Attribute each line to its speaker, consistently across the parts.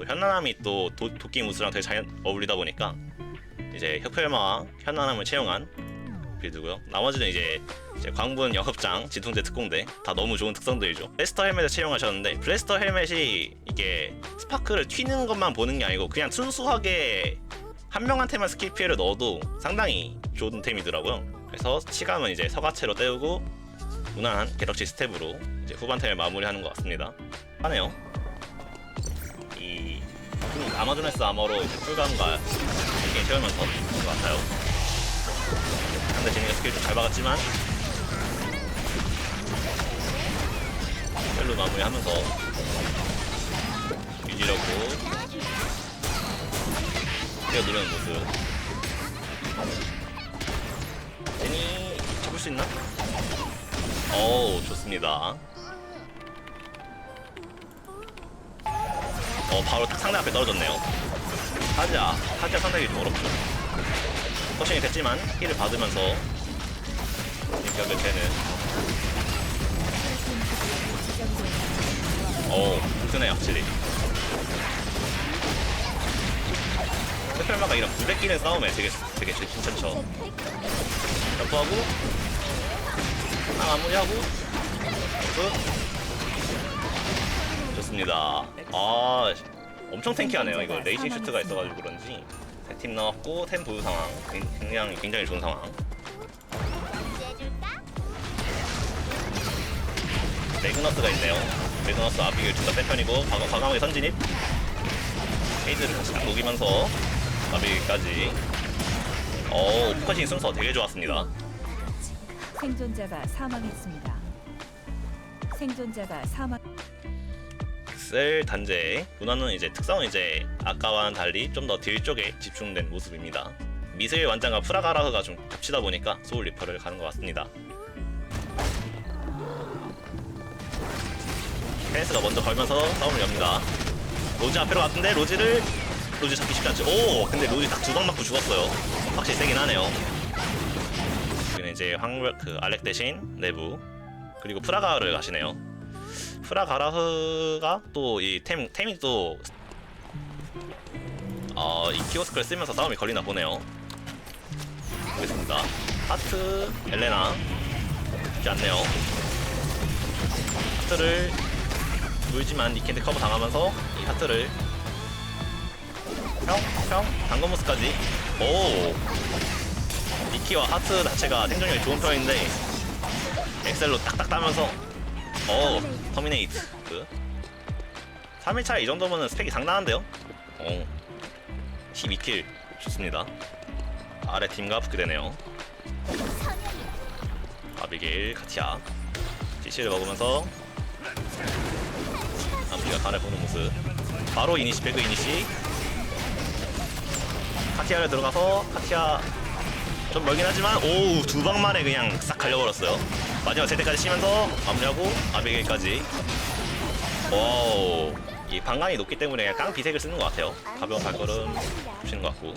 Speaker 1: 또 현란함이 또 도, 도끼 무스랑 되게 잘 어울리다 보니까 이제 혁혈마와 현란함을 채용한 빌드고요. 나머지는 이제, 이제 광분 역흡장, 진통제 특공대 다 너무 좋은 특성들이죠. 블래스터 헬멧을 채용하셨는데 블래스터 헬멧이 이게 스파크를 튀는 것만 보는 게 아니고 그냥 순수하게 한 명한테만 스킬 피해를 넣어도 상당히 좋은 템이더라고요. 그래서 치감은 이제 서가체로 때우고 무난한 갤럭시 스텝으로 이제 후반템을 마무리하는 것 같습니다. 하네요. 이 아마존에스 아머로 이제 쿨감과 게임 채우면서 그런 것 같아요. 상대 제니가 스킬 좀 잘 박았지만 펠로 마무리하면서 유지력으로 뛰어누르는 모습 제니 잡을 수 있나? 어우 좋습니다 어 바로 딱 상대 앞에 떨어졌네요. 타자 타자 상당히 좀 어렵죠. 포션이 됐지만 힐을 받으면서 인격을 채는. 오 든든해요 확실히. 스펠마가 이런 부대 끼는 싸움에 되게 되게 괜찮죠. 점프하고 하나 마무리하고 점프 좋습니다. 아 엄청 탱키하네요. 이거 레이싱 슈트가 있어가지고 그런지. 팀 나왔고 템 보유 상황. 굉장히 굉장히 좋은 상황. 레그너스가 있네요. 레그너스 아비길 둘다 뺀 편이고 과감, 과감하게 선진입. 헤이즈를 같이 딱 녹이면서 아비길까지. 오 포커싱 순서 되게 좋았습니다.
Speaker 2: 생존자가 사망했습니다. 생존자가 사망.
Speaker 1: 셀 단제 문화는 이제 특성은 이제 아까와는 달리 좀 더 딜 쪽에 집중된 모습입니다. 미세일 완장과 프라가라흐가 좀 겹치다 보니까 소울 리퍼를 가는 것 같습니다. 펜스가 먼저 걸면서 싸움을 엽니다. 로즈 앞으로 왔는데 로즈를 로즈 잡기 쉽지 않죠. 오 근데 로즈 딱두 방 맞고 죽었어요. 확실히 세긴 하네요. 여기는 이제 황그 알렉 대신 내부 그리고 프라가를 가시네요. 프라가라흐가 또 이 템 템이 또 어, 이 키오스크를 쓰면서 싸움이 걸리나 보네요. 보겠습니다. 하트 엘레나 쉽지 않네요. 하트를 물지만 니켄드 커버 당하면서 이 하트를 평, 평, 당근모스까지 오 니키와 하트 자체가 생존력이 좋은 편인데 엑셀로 딱딱 따면서 어 터미네이트. 그. 3일차 이 정도면은 스펙이 상당한데요? 어. 12킬. 좋습니다. 아래 팀과 붙게 되네요. 아비게일 카티아. CC를 먹으면서 암비가 간을 보는 모습. 바로 이니시 배그 이니시. 카티아를 들어가서 카티아 좀 멀긴 하지만 오우 두 방 만에 그냥 싹 갈려버렸어요 마지막 제때까지 치면서 마무리하고 아비게일까지. 와우. 이 방광이 높기 때문에 그냥 깡 비색을 쓰는 것 같아요. 가벼운 발걸음 주시는 것 같고.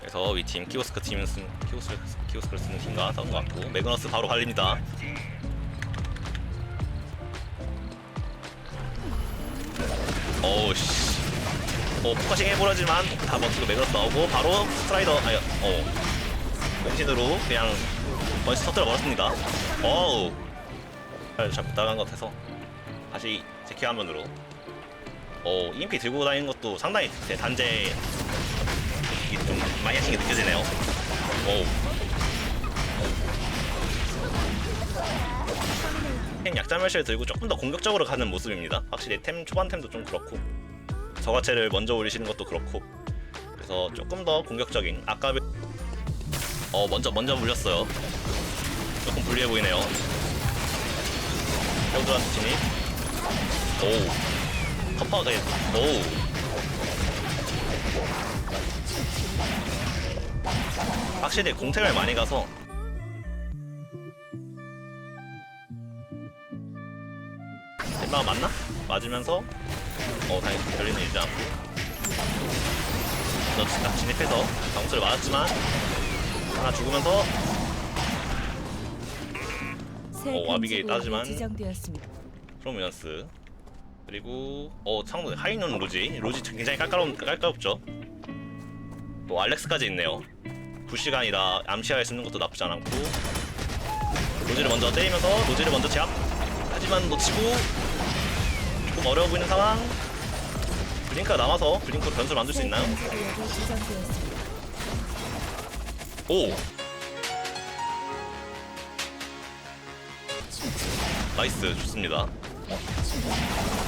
Speaker 1: 그래서 위팀 키오스크 팀은 쓴 키오스크 키오스크를 쓰는 팀과 싸운 것 같고. 매그너스 바로 갈립니다. 어우 씨 어, 포커싱 해보라지만 다 버티고 매그너스 나오고 바로 스트라이더 아니 어 공신으로 그냥 번시 터뜨려 버렸습니다. 어우. 잘못 따간 것 같아서 다시 제키 화면으로. 어 EMP 들고 다니는 것도 상당히 제 단제 좀 많이 하신 게 느껴지네요. 어우. 템 약자 멸시를 들고 조금 더 공격적으로 가는 모습입니다. 확실히 템 초반 템도 좀 그렇고 저가체를 먼저 올리시는 것도 그렇고. 그래서 조금 더 공격적인 아까 어 먼저 먼저 물렸어요. 조금 불리해 보이네요. 형들한테 진입. 오우. 커퍼가 오우. 확실히 공템을 많이 가서 엠마가 맞나? 맞으면서 어 다행히 별리는 일지 않고 너 진입해서 방수를 맞았지만 하나 죽으면서
Speaker 2: 새
Speaker 1: 어,
Speaker 2: 구역이
Speaker 1: 따지만.
Speaker 2: 지정되었습니다.
Speaker 1: 프로미넌스. 그리고 어 상대 하이넌 로지. 로지 굉장히 깔깔없 깔깔없죠? 또 알렉스까지 있네요. 부시간이라 암시할 쓰는 것도 나쁘지 않고. 로지를 먼저 때리면서 로지를 먼저 제압. 하지만 놓치고 조금 어려워 보이는 상황 블링크가 남아서 블링크로 변수를 만들 수 있나요? 오. 나이스 좋습니다.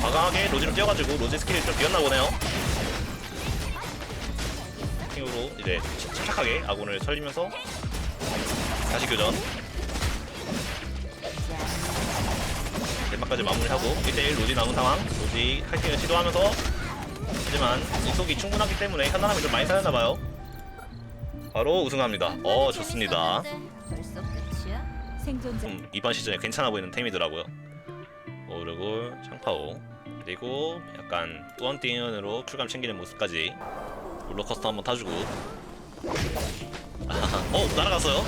Speaker 1: 과감하게 로지를 뛰어가지고 로지 스킬이 좀 비었나 보네요. 힘으로 이제 침착하게 아군을 살리면서 다시 교전. 대막까지 마무리하고 1대1 로지 남은 상황. 로지 칼팅을 시도하면서 하지만 이속이 충분하기 때문에 현란함이 좀 많이 살렸나봐요 바로 우승합니다 어 좋습니다 좀 이번 시즌에 괜찮아 보이는 템이더라고요. 오르골, 창파오 그리고 약간 뚜언띵으로 쿨감 챙기는 모습까지 롤러코스터 한번 타주고. 어 날아갔어요.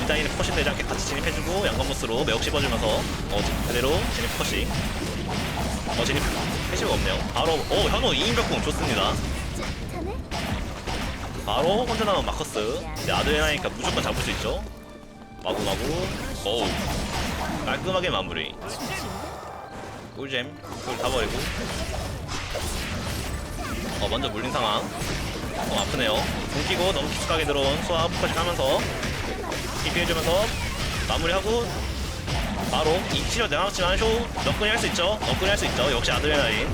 Speaker 1: 디자인을 퍼신 되지 않게 같이 진입해주고 양건모스로 매혹 씹어주면서 어 그대로 진입 퍼싱 어 진입 패시가 없네요. 바로 오 현우 2인 벽공 좋습니다. 바로 혼자 남은 마커스. 이제 아드레나니까 무조건 잡을 수 있죠? 마구마구. 어우. 깔끔하게 마무리. 꿀잼. 그걸 다 버리고. 어 먼저 물린 상황. 어 아프네요. 굶기고 너무 깊숙하게 들어온 수압 포커싱 하면서. TP해주면서 마무리하고 바로 이 치료 내놨지만 쇼 너끈히 할 수 있죠. 너끈히 할 수 있죠. 역시 아드레나린.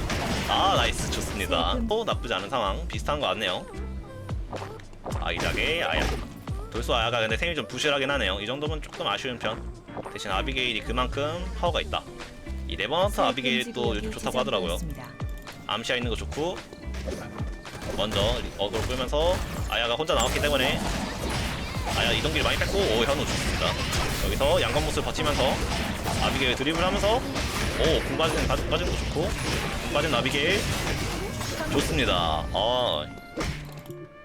Speaker 1: 아 나이스. 좋습니다. 또 나쁘지 않은 상황. 비슷한 거 같네요. 아이작의 아야. 돌소 아야가 근데 템이 좀 부실하긴 하네요. 이 정도면 조금 아쉬운 편. 대신 아비게일이 그만큼 파워가 있다. 이 레버넌트 아비게일도 요즘 좋다고 하더라고요. 암시아 있는 거 좋고 먼저 어그로 끌면서 아야가 혼자 나왔기 때문에 아야 이동길 많이 뺐고 오 현우 좋습니다. 여기서 양건모습 버티면서 아비게일 드리블 하면서 오 공 빠지는 빠지는 거 좋고 공 빠진 아비게일 좋습니다 어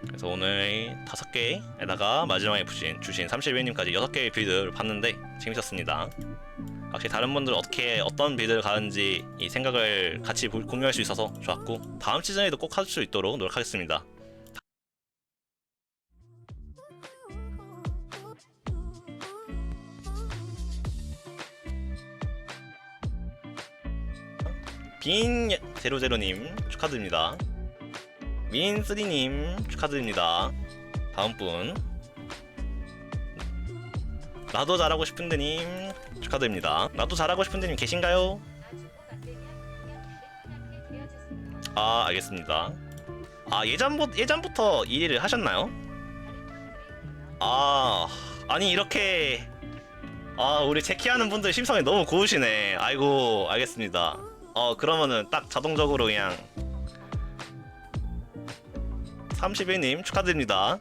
Speaker 1: 그래서 오늘 다섯 개에다가 마지막에 주신, 주신 31님까지 여섯 개의 빌드를 봤는데 재밌었습니다. 확실히 다른 분들 어떻게 어떤 빌드를 가는지 이 생각을 같이 볼- 공유할 수 있어서 좋았고 다음 시즌에도 꼭 할 수 있도록 노력하겠습니다. 빈 제로제로님 축하드립니다. 민쓰리님 축하드립니다. 다음 분 나도 잘하고 싶은데님 축하드립니다. 나도 잘하고 싶은데님 계신가요? 아 알겠습니다. 아 예전부 예전부터 이 일을 하셨나요? 아 아니 이렇게 아 우리 체키하는 분들 심성이 너무 고우시네. 아이고 알겠습니다. 어 그러면은 딱 자동적으로 그냥 31님 축하드립니다.